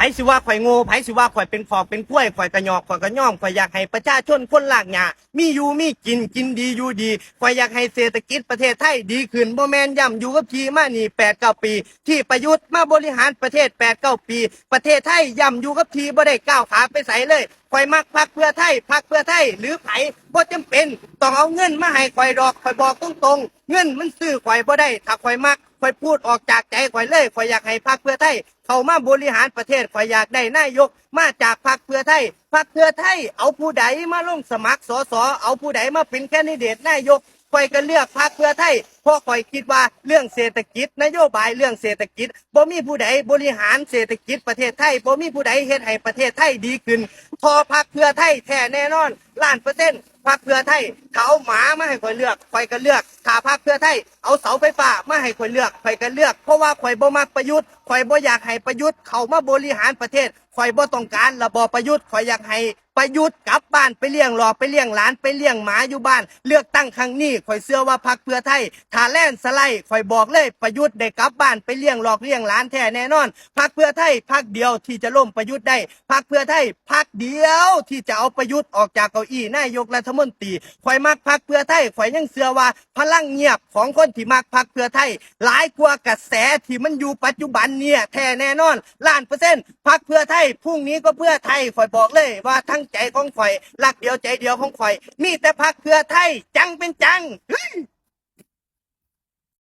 ไผสิว่าข่อยโง่ไผสิว่าข่อยเป็นขอกเป็นกล้วยข่อยกระยอกข่อยกระย่อมข่อยอยากให้ประชาชนคนลากหญ้ามีอยู่มีกินกินดีอยู่ดีข่อยอยากให้เศรษฐกิจประเทศไทยดีขึ้นบ่แมนย่ำอยู่กับทีมานี่8 9ปี ที่ประยุทธ์มาบริหารประเทศ8 9ปี ประเทศไทยย่ำอยู่กับทีบ่ได้ก้าวขาไปใส่เลยข่อยมักพักเพื่อไทยพักเพื่อไทยหรือไผ บ่จำเป็นต้องเอาเงินมาให้ข่อยดอกข่อยบอกตรงๆเงินมันซื้อข่อยบ่ได้ถ้าข่อยมักข่อยพูดออกจากใจข่อยเลยข่อยอยากให้พรรคเพื่อไทยเข้ามาบริหารประเทศข่อยอยากได้นายก มาจากพรรคเพื่อไทยพรรคเพื่อไทยเอาผู้ใดมาลงสมัครสสเอาผู้ใดมาเป็นแคนดิเดตนายกข่อยก็เลือกพรรคเพื่อไทยเพราะข่อยคิดว่าเรื่องเศรษฐกิจ นโยบายเรื่องเศรษฐกิจบ่มีผู้ใดบริหารเศรษฐกิจประเทศไทยบ่มีผู้ใดเฮ็ดให้ประเทศไทยดีขึ้นพอพรรคเพื่อไทยแท้แน่นอนล้านเปอร์เซ็นต์พรรคเพื่อไทยเขาหมามาให้ข่อยเลือกข่อยก็เลือกถ้าพรรคเพื่อไทยเอาเสาไฟฟ้ามาให้ข่อยเลือกข่อยก็เลือก เพราะว่าข่อยบ่มักประยุทธ์ข่อยบ่อยากให้ประยุทธ์เขามาบริหารประเทศข่อยบ่ต้องการระบอบประยุทธ์ข่อยอยากให้ประยุทธ์กลับบ้านไปเลี้ยงหลอไปเลี้ยงหลานไปเลี้ยงหมาอยู่บ้าน เลือกตั้งครั้งนี้ข่อยเชื่อว่าพรรคเพื่อไทยถ้าแล่นสไลด์ข่อยบอกเลยประยุทธ์ได้กลับบ้านไปเลี้ยงหลอกเลี้ยงหลานแท้แน่นอนพรรคเพื่อไทยพรรคเดียวที่จะล่มประยุทธ์ได้พรรคเพื่อไทยพรรคเดียวที่จะเอาประยุทธ์ออกจากเก้าอี้นายกรัฐมนตรีข่อยมักพรรคเพื่อไทยข่อยยังเชื่อว่าพลังเงียบของคนที่มักพรรคเพื่อไทย หลายกว่ากระแสที่มันอยู่ปัจจุบันเนี่ยแท้แน่นอนล้านเปอร์เซ็นต์พรรคเพื่อไทยพรุ่งนี้ก็เพื่อไทยข่อยบอกเลยว่าทั้งใจของข่อยรักเดียวใจเดียวของข่อย มีแต่พรรคเพื่อไทยจังเป็นจัง